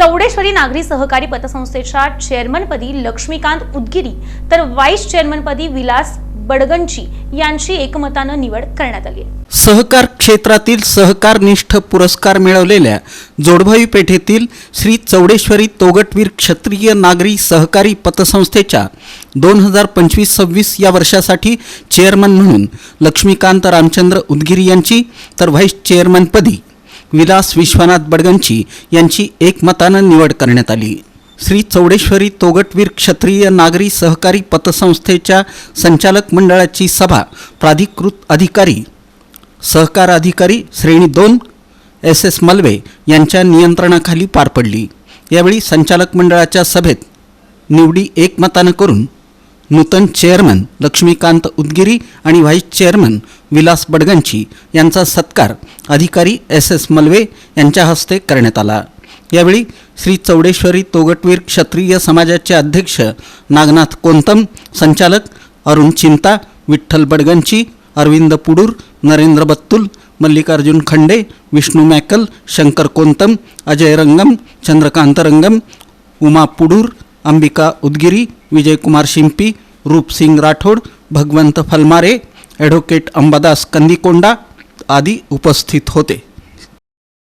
चौडेश्वरी नागरी सहकारी पतसंस्थेच्या चेअरमनपदी लक्ष्मीकांत उदगिरी तर व्हाईस चेअरमनपदी विलास बडगंची यांची एकमतानं निवड करण्यात आली सहकार क्षेत्रातील सहकारनिष्ठ पुरस्कार मिळवलेल्या जोडभाई पेठेतील श्री चौडेश्वरी तोगटवीर क्षत्रिय नागरी सहकारी पतसंस्थेच्या दोन हजार पंचवीस सव्वीस या वर्षासाठी चेअरमन म्हणून लक्ष्मीकांत रामचंद्र उदगिरी यांची तर व्हाईस चेअरमनपदी विलास विश्वनाथ बडगंची यांची एकमतानं निवड करण्यात आली. श्री चौडेश्वरी तोगटवीर क्षत्रिय नागरी सहकारी पतसंस्थेच्या संचालक मंडळाची सभा प्राधिकृत अधिकारी सहकार अधिकारी श्रेणी दोन एस एस मलवे यांच्या नियंत्रणाखाली पार पडली. यावेळी संचालक मंडळाच्या सभेत निवडी एकमतानं करून नूतन चेअरमन लक्ष्मीकांत उदगिरी आणि व्हाईस चेअरमन विलास बडगंची यांचा सत्कार अधिकारी एस एस मलवे यांच्या हस्ते करण्यात आला. यावेळी श्री चौडेश्वरी तोगटवीर क्षत्रिय समाजाचे अध्यक्ष नागनाथ कोंतम संचालक अरुण चिंता विठ्ठल बडगंची अरविंद पुडूर नरेंद्र बत्तुल मल्लिकार्जुन खंडे विष्णू मॅकल शंकर कोंतम अजय रंगम चंद्रकांत रंगम उमा पुडूर अंबिका उदगिरी विजयकुमार शिंपी रूपसिंग राठोड भगवंत फलमारे ॲडव्होकेट अंबादास कंदिकोंडा आदी उपस्थित होते.